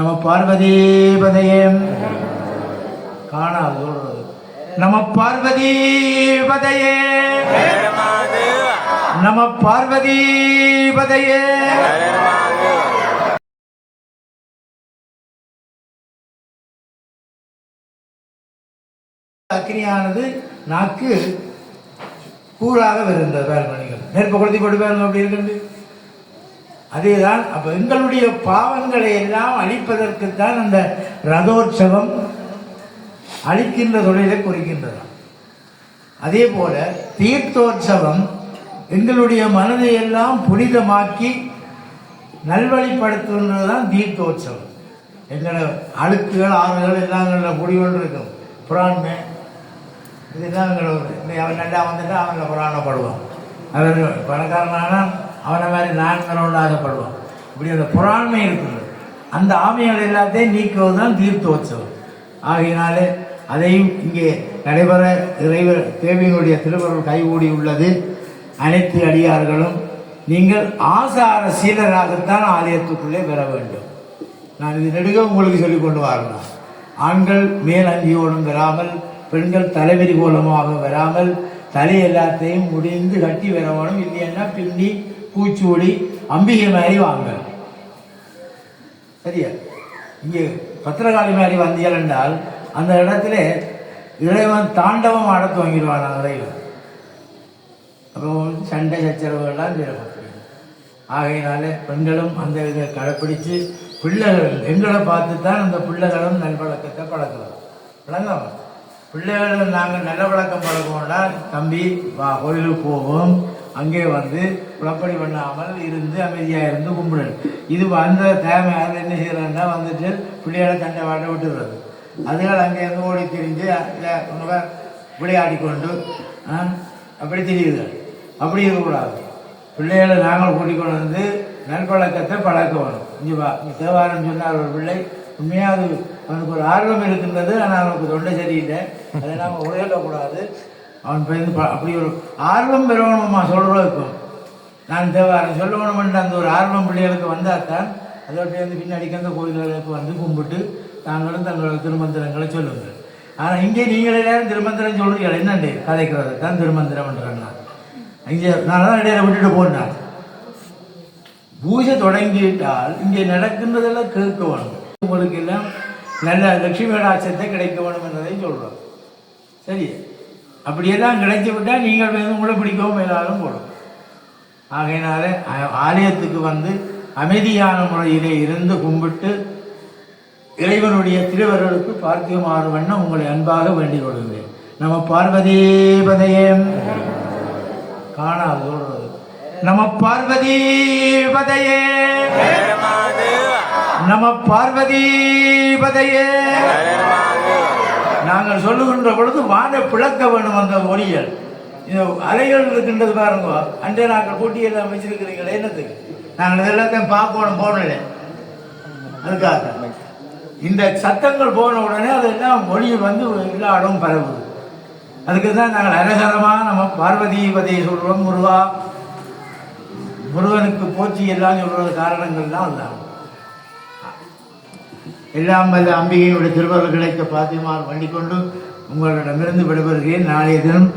நம பார்வதி காணாது சொல்றது நம பார்வதீபதையே. நம பார்வதீபதையே. அக்னியானது நாக்கு கூறாக வேறு மணிகள் நெருப்பு கொளுத்தி போட்டு வேணும் அப்படி இருக்குது அதேதான் அப்ப எங்களுடைய பாவங்களை எல்லாம் அழிப்பதற்குத்தான் அந்த ரதோற்சவம் அழிக்கின்ற தொழிலை குறிக்கின்றது அதே போல தீர்த்தோற்சவம் எங்களுடைய மனதை எல்லாம் புனிதமாக்கி நல்வழிப்படுத்துகின்றதுதான் தீர்த்தோற்சவம். எங்களை அழுக்குகள் ஆறுகள் எல்லாம் எங்களை குடிகொண்டு இருக்கும் புறாண்மை இதெல்லாம் எங்களை அவன் நல்லா வந்துட்டு அவங்கள புராணப்படுவான். அவர் பணக்காரனான அவனை மாதிரி நான்களோடு ஆசைப்படுவான் இப்படி அந்த புறாண்மை இருக்குது. அந்த ஆமைகள் எல்லாத்தையும் நீக்குவது தான் தீர்த்தோற்சவம். ஆகையினாலே அதையும் இங்கே நடைபெற இறைவர் தேவியினுடைய திருவருள் கைகூடி உள்ளது. அனைத்து அடியார்களும் நீங்கள் ஆசார சீலராகத்தான் ஆலயத்துக்குள்ளே பெற வேண்டும். நான் இது நெடுக உங்களுக்கு சொல்லிக் கொண்டு வரலாம் ஆண்கள் மேல் அங்கியோடும் வராமல் பெண்கள் தலைவிரி கோலமாக வராமல் தலை எல்லாத்தையும் முடிந்து கட்டி வரவணும் இல்லைன்னா பின்னி பூச்சூடி அம்பிகை மாதிரி வாங்க. சரியா? இங்கே பத்திரகாளி மாதிரி வந்தியல் என்றால் அந்த இடத்துல இறைவன் தாண்டவம் ஆட துவங்கிடுவான் இறைவன் அப்போ சண்டை சச்சரவுகள்லாம் ஆகையினால பெண்களும் அந்த இதை கடைப்பிடிச்சு பிள்ளைகள் எங்களை பார்த்து தான் அந்த பிள்ளைகளும் நல்வழக்கத்தை பழக்கலாம் விளங்காம? பிள்ளைகளும் நாங்கள் நல்ல வழக்கம் பழக்கம்னா தம்பி வா கோயிலுக்கு போவோம். அங்கே வந்து குழப்படி பண்ணாமல் இருந்து அமைதியாக இருந்து கும்பிடணும். இது அந்த தேவையான என்ன செய்யறதுன்னா வந்துட்டு பிள்ளைகளை தண்டை வாட்ட விட்டுறது. அதனால் அங்கே இருந்து ஓடி திரிஞ்சு இல்லை உங்க விளையாடி கொண்டு அப்படி தெரியுது. அப்படி இருக்கக்கூடாது. பிள்ளைகளை நாங்கள் கூட்டிக் கொண்டு வந்து நற்பழக்கத்தை பழக்க வேணும் இங்கே வா இங்கே தேவாரம் சொன்னார் ஒரு பிள்ளை. உண்மையாக அது அவனுக்கு ஒரு ஆர்வம் இருக்கின்றது ஆனால் அவனுக்கு தொண்டை சரியில்லை. அதை நாம் உழையக்கூடாது அவன் பிறந்து ப- அப்படி ஒரு ஆர்வம் பெறணுமா சொல்கிறதுக்கும் நான் தேவாரம் சொல்லணுமென்ற அந்த ஒரு ஆர்வம் பிள்ளைகளுக்கு வந்தால் தான் அதோட வந்து பின்னாடிக்கு அந்த கோயில்களுக்கு வந்து கும்பிட்டு தாங்களும் தங்களோட திருமந்திரங்களை சொல்லுங்கள். ஆனால் இங்கே நீங்கள் எல்லாரும் திருமந்திரம் சொல்றீங்க என்னண்டு? கதைக்கிறது. தான் திருமந்திரம்ன்றாங்க இங்கே நான் தான் இடையில விட்டுட்டு போனேன் பூஜை தொடங்கிவிட்டால் இங்கே நடக்கின்றதெல்லாம் கேட்க வேணும் உங்களுக்கு எல்லாம் நல்ல லட்சுமி கடாட்சத்தை கிடைக்க வேணும் என்றதையும் சொல்கிறோம் சரி அப்படியெல்லாம் கிடைச்சி விட்டால் நீங்கள் வந்து உங்களை பிடிக்கவும் மேலாலும் போடும் ஆகையினால ஆலயத்துக்கு வந்து அமைதியான முறையிலே இருந்து கும்பிட்டு இறைவனுடைய திருவருளுக்கு பார்த்தியமாறு வண்ணம் உங்களை அன்பாக வேண்டிக் கொள்கிறேன். நம்ம பார்வதி பதயம் காணாது சொல்றது நம பார்வதி பதையே நம பார்வதி பதையே நாங்கள் சொல்லுகின்ற பொழுது வானை பிளக்க வேண்டும் அந்த ஒளிகள் இந்த அலைகள் இருக்கின்றது பாருங்க. அன்றே நாங்கள் கூட்டி எல்லாம் வச்சிருக்கிறீங்களே என்னத்துக்கு நாங்கள் இதெல்லாத்தையும் பார்க்கணும் போனல அதுக்காக. இந்த சத்தங்கள் போன உடனே அதெல்லாம் மொழி வந்து எல்லா இடமும் பரவுது அதுக்கு தான் நாங்கள் அரகரமா நம்ம பார்வதி பதையை சொல்றோம் முருகா. முருகனுக்கு போச்சி எல்லாம் சொல்றது காரணங்கள்லாம் அதுதான். எல்லாம் வல்ல அம்பிகையுடைய திருவருள் கிடைக்க பாத்தியமார் பண்ணிக்கொண்டு உங்களிடமிருந்து விடைபெறுகிறேன். நாளைய தினம்